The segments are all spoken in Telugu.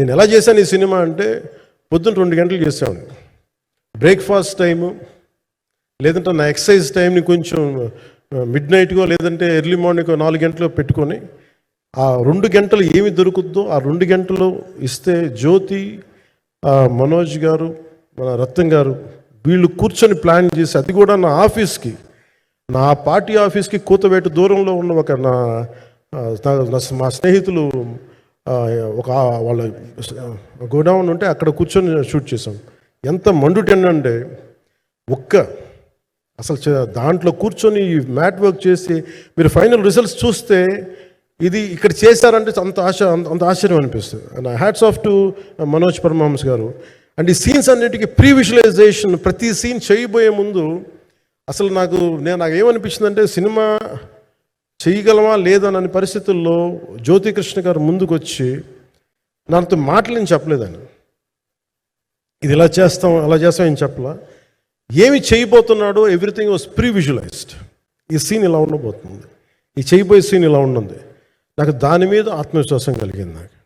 నేను ఎలా చేశాను ఈ సినిమా అంటే పొద్దున్న రెండు గంటలు చేసాను బ్రేక్ఫాస్ట్ టైము లేదంటే నా ఎక్సర్సైజ్ టైంని కొంచెం మిడ్ నైట్గో లేదంటే ఎర్లీ మార్నింగ్ నాలుగు గంటలు పెట్టుకొని ఆ రెండు గంటలు ఏమి దొరుకుద్దో ఆ రెండు గంటలు ఇస్తే జ్యోతి మనోజ్ గారు మన రత్నం గారు వీళ్ళు కూర్చొని ప్లాన్ చేసి అది కూడా నా ఆఫీస్కి నా పార్టీ ఆఫీస్కి కూతవేటు దూరంలో ఉన్న ఒక నా మా స్నేహితులు ఒక వాళ్ళ గోడౌన్ ఉంటే అక్కడ కూర్చొని షూట్ చేసాం ఎంత మండుటెండంటే ఒక్క అసలు చ- దాంట్లో కూర్చొని ఈ మ్యాట్ వర్క్ చేసి మీరు ఫైనల్ రిజల్ట్స్ చూస్తే ఇది ఇక్కడ చేశారంటే అంత ఆశ అంత అంత ఆశ్చర్యం అనిపిస్తుంది. And hats off to Manoj Paramahans garu. And ఈ సీన్స్ అన్నిటికీ ప్రీ విజువలైజేషన్ ప్రతి సీన్ చేయబోయే ముందు అసలు నాకు నేను నాకు ఏమనిపించిందంటే సినిమా చేయగలమా లేదా పరిస్థితుల్లో జ్యోతికృష్ణ గారు ముందుకు వచ్చి నాతో మాటలు నేను చెప్పలేదని. ఇది ఇలా చేస్తాం అలా చేస్తాం ఏం చెప్పలా? ఏమి చేయబోతున్నాడో ఎవ్రీథింగ్ వాజ్ ప్రీ విజువలైజ్డ్ ఈ సీన్ ఇలా ఉండబోతుంది. ఈ చేయబోయే సీన్ ఇలా ఉన్నది నాకు దాని మీద ఆత్మవిశ్వాసం కలిగింది నాకు.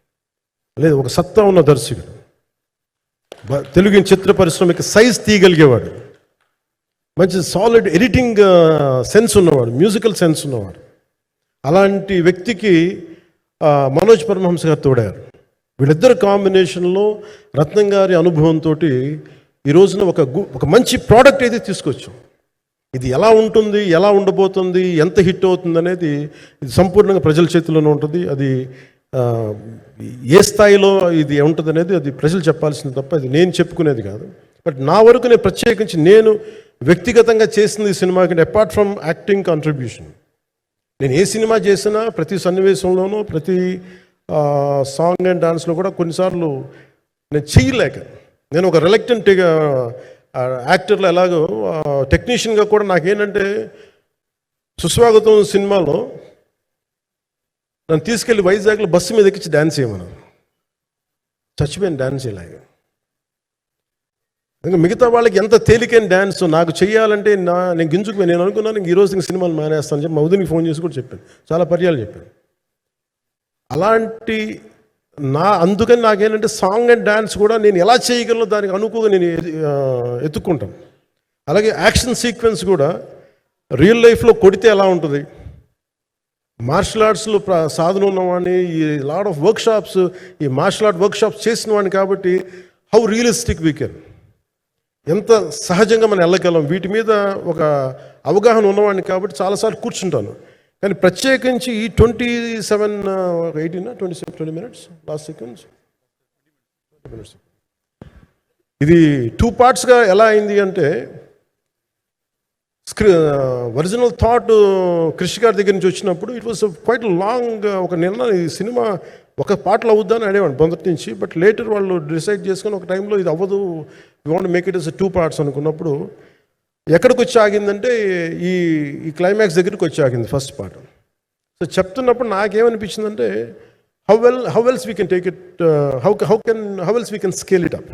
లేదు ఒక సత్తా ఉన్న దర్శకుడు. తెలుగు చిత్ర పరిశ్రమకి సైజ్ తీయగలిగేవాడు. మంచి సాలిడ్ ఎడిటింగ్ సెన్స్ ఉన్నవాడు మ్యూజికల్ సెన్స్ ఉన్నవాడు. అలాంటి వ్యక్తికి మనోజ్ పరమహంస గారు తోడారు. వీళ్ళిద్దరు కాంబినేషన్లో రత్నం గారి అనుభవంతో ఈ రోజున ఒక గు- ఒక మంచి ప్రోడక్ట్ అయితే తీసుకొచ్చాం. ఇది ఎలా ఉంటుంది ఎలా ఉండబోతుంది ఎంత హిట్ అవుతుంది అనేది ఇది సంపూర్ణంగా ప్రజల చేతిలోనే ఉంటుంది. అది ఏ స్థాయిలో ఇది ఉంటుంది అనేది అది ప్రజలు చెప్పాల్సింది తప్ప అది నేను చెప్పుకునేది కాదు. బట్ నా వరకు నేను ప్రత్యేకించి నేను వ్యక్తిగతంగా చేసింది ఈ సినిమాకి అపార్ట్ ఫ్రమ్ యాక్టింగ్ కాంట్రిబ్యూషన్. నేను ఏ సినిమా చేసినా ప్రతి సన్నివేశంలోనూ ప్రతి సాంగ్ అండ్ డాన్స్లో కూడా కొన్నిసార్లు నేను చేయలేక నేను ఒక రిలక్టెంట్ యాక్టర్లో ఎలాగో టెక్నీషియన్గా కూడా నాకేంటంటే సుస్వాగతం సినిమాలో నన్ను తీసుకెళ్ళి వైజాగ్లో బస్సు మీద ఎక్కించి డ్యాన్స్ చేయమన్నాను. చచ్చిపోయిన డ్యాన్స్ చేయలేక ఇంకా మిగతా వాళ్ళకి ఎంత తేలికైన డ్యాన్స్ నాకు చేయాలంటే నా నేను గింజుకుపోయి నేను అనుకున్నాను ఇంక ఈ రోజు సినిమాలు మానేస్తాను చెప్పి మా ఫోన్ చేసి కూడా చెప్పాను. చాలా పర్యాలు చెప్పాను. అలాంటి నా అందుకని నాకేంటంటే సాంగ్ అండ్ డ్యాన్స్ కూడా నేను ఎలా చేయగలను దానికి అనుకుగా నేను ఎత్తుక్కుంటాను. అలాగే యాక్షన్ సీక్వెన్స్ కూడా రియల్ లైఫ్లో కొడితే ఎలా ఉంటుంది? మార్షల్ ఆర్ట్స్లో సాధన ఉన్నవాడిని ఈ లాడ్ ఆఫ్ వర్క్షాప్స్ ఈ మార్షల్ ఆర్ట్ వర్క్షాప్స్ చేసిన వాడిని కాబట్టి హౌ రియలిస్టిక్ వీ కెన్ ఎంత సహజంగా మనం వెళ్ళగలం? వీటి మీద ఒక అవగాహన ఉన్నవాడిని కాబట్టి చాలాసార్లు కూర్చుంటాను. కానీ ప్రత్యేకించి ఈ twenty seven eighteen? Twenty seven twenty minutes? Last seconds? ఇది టూ పార్ట్స్గా ఎలా అయింది అంటే స్క్రీ ఒరిజినల్ థాట్ క్రిష్ గారి దగ్గర నుంచి వచ్చినప్పుడు ఇట్ వాస్ క్వైట్ లాంగ్ ఒక నిన్న ఈ సినిమా ఒక పాటలు అవుద్దని అనేవాడు మొదటి నుంచి బట్ లేటర్ వాళ్ళు డిసైడ్ చేసుకొని ఒక టైంలో ఇది అవ్వదు you want make it is two parts అనుకున్నప్పుడు ఎక్కడికి వచ్చి ఆగిందంటే ఈ ఈ క్లైమాక్స్ దగ్గరికి వచ్చి ఆగింది ఫస్ట్ పార్ట్ సో చెప్తున్నప్పుడు నాకేమనిపించిందంటే how well how wells we can take it how how can how wells we can scale it up